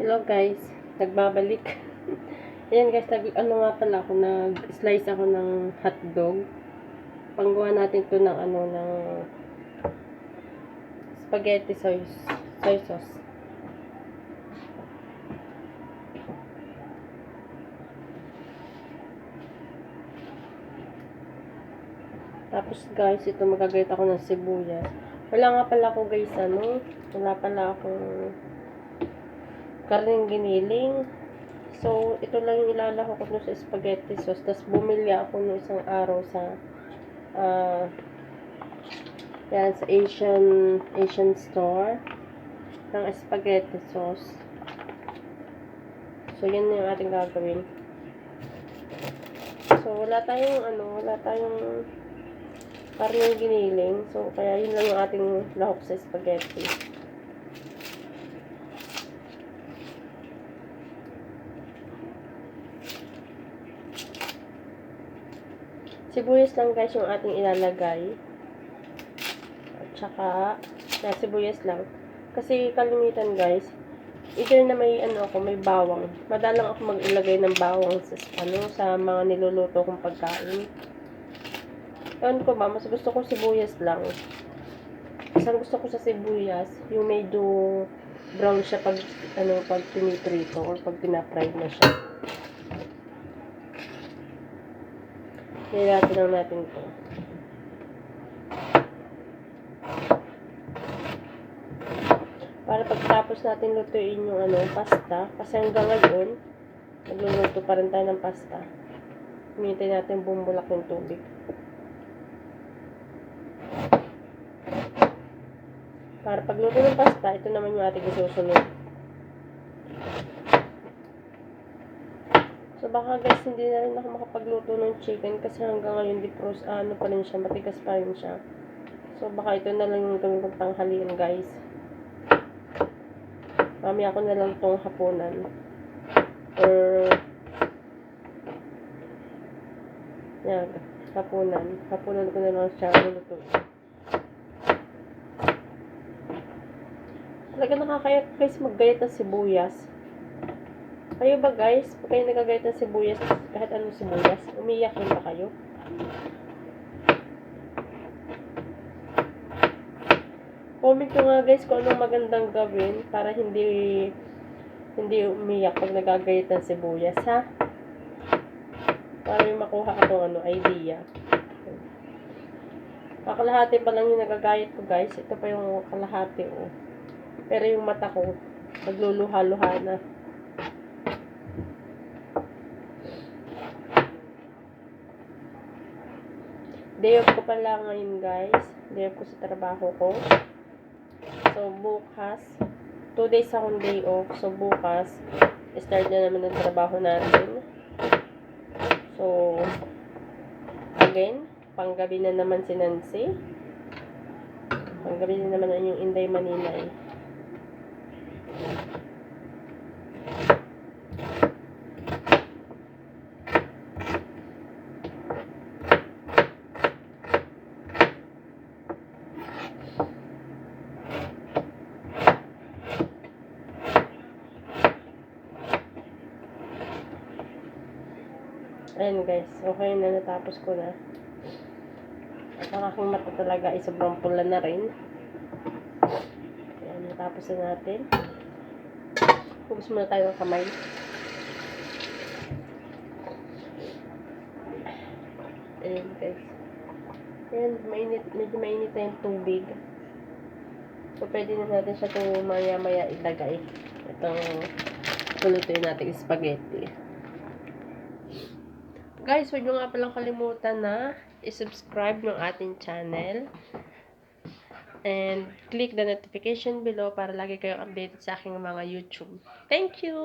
Hello guys, nagbabalik. Ayan guys, nag, ano nga pala ako, nag-slice ako ng hotdog. Panggawa natin to ng ano, ng spaghetti soy, soy sauce. Tapos guys, ito magagayat ako ng sibuyas. Wala nga pala ako guys, ano, wala pala akong karning giniling. So, ito lang yung ilalako ko sa spaghetti sauce. Tapos, bumili ako nung isang araw sa ah yan, sa Asian Asian store ng spaghetti sauce. So, yan yung ating gagawin. So, wala tayong ano, wala tayong karning giniling. So, kaya yun lang yung ating lahok sa spaghetti. Sibuyas lang guys yung ating ilalagay. At saka, na sibuyas lang. Kasi kalimitan guys, either na may ano ako, may bawang. Madalang ako mag-ilagay ng bawang sa, ano, sa mga niluluto kong pagkain. Ewan ko ba, mas gusto ko sibuyas lang. Ang gusto ko sa sibuyas, yung medyo brown siya pag, ano, pag piniprito or pag pinafry na siya. Nilati lang natin to. Para pagtapos natin lutuin yung ano, pasta, kasi hanggang ngayon, nagluluto pa rin tayo ng pasta. Hinintay natin bumulak yung tubig. Para pagluto ng pasta, ito naman yung ating isusunod. So baka guys, hindi na rin ako makapagluto ng chicken kasi hanggang ngayon di pros, ano pa rin siya, matigas pa rin siya. So baka ito na lang yung gawin kong tanghalian guys. Mamaya ako na lang itong hapunan. Or, yan, hapunan. Hapunan ko na lang siya lulutuin. Talaga nakakaya guys maggayat ng sibuyas. Kayo ba guys, pag kayo nagagayat ng sibuyas, kahit anong sibuyas, umiyak rin ba kayo? Comment nyo nga guys kung anong magandang gawin para hindi hindi umiyak pag nagagayat ng sibuyas, ha? Para may makuha ako ano, idea. Kakalahati pa lang yung nagagayat ko guys. Ito pa yung kalahati oh. Pero yung mata ko, nagluluha-luha na. Day off ko pala ngayon guys. Day off ko sa trabaho ko. So, bukas, 2 days akong day off. So, bukas, start na naman ang trabaho natin. So, again, panggabi na naman si Nancy. Panggabi na naman yung Inday Maninay. Ayan guys, okay na natapos ko na. Ang aking mata talaga ay sobrang pula na rin. Ayan, natapos na natin. Hugas muna tayo ng kamay. Ayan guys. Ayan, mainit, medyo mainit na yung tubig. So, pwede na natin siya itong maya-maya ilagay. Itong pulutuin natin spaghetti. Guys, huwag nyo nga palang kalimutan na i-subscribe ng ating channel. And click the notification below para lagi kayong updated sa aking mga YouTube. Thank you!